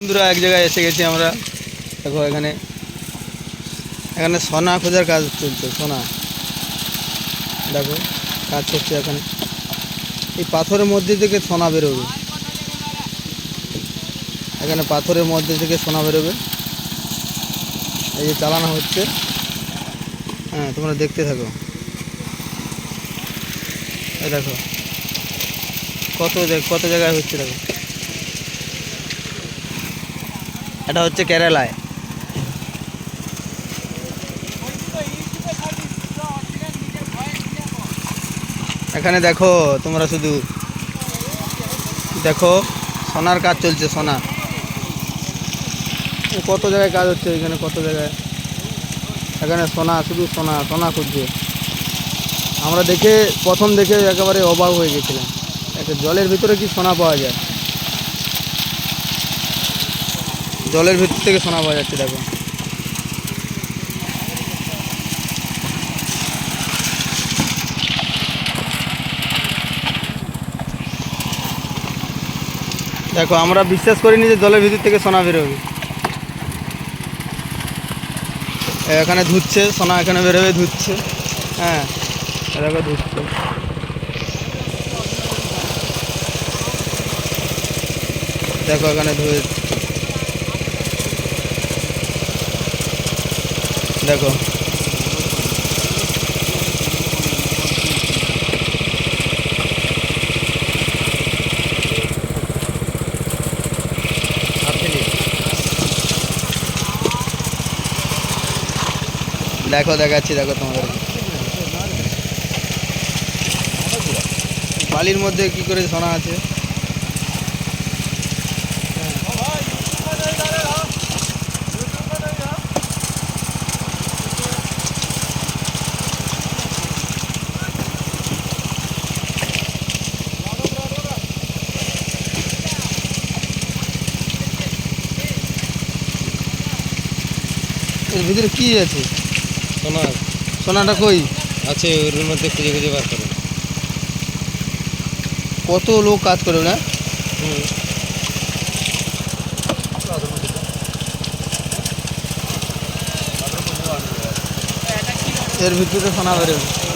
বন্ধুরা, এক জায়গায় এসে গেছি আমরা। দেখো, এখানে এখানে সোনা খোঁজার কাজ চলছে, সোনা। দেখো, কাজ করছে এখানে। এই পাথরের মধ্যে থেকে সোনা বেরোবে। এখানে পাথরের মধ্যে থেকে সোনা বেরোবে। এই যে চালানো হচ্ছে। হ্যাঁ তোমরা দেখতে থাকো। এই দেখো। কত কত জায়গায় হচ্ছে দেখো। এটা হচ্ছে কেরালায়। এখানে দেখো, তোমরা শুধু দেখো, সোনার কাজ চলছে, সোনা। কত জায়গায় কাজ হচ্ছে এখানে, কত জায়গায়? এখানে সোনা, শুধু সোনা সোনা খুঁজছে। আমরা দেখে, প্রথম দেখে একেবারে অবাক হয়ে গেছিলাম। একটা জলের ভিতরে কি সোনা পাওয়া যায়? জলের ভিতর থেকে সোনা পাওয়া যাচ্ছে, দেখো। দেখো, আমরা বিশ্বাস করিনি যে জলের ভিতর থেকে সোনা বেরোবে। এখানে ধুচ্ছে, সোনা এখানে বেরোবে, ধুচ্ছে। হ্যাঁ দেখো ধুচ্ছে। দেখো, এখানে ধুয়ে দেখো। দেখো দেখাচ্ছি দেখো তোমাদের। বালির মধ্যে কি করে সোনা আছে? এর ভিতরে কি আছে? সোনা সোনাটা কই? আছে ওর মধ্যে খুঁজে খুঁজে বার করে। কত লোক কাজ করে না? হুম। এর ভিতরে সোনা বেরোবে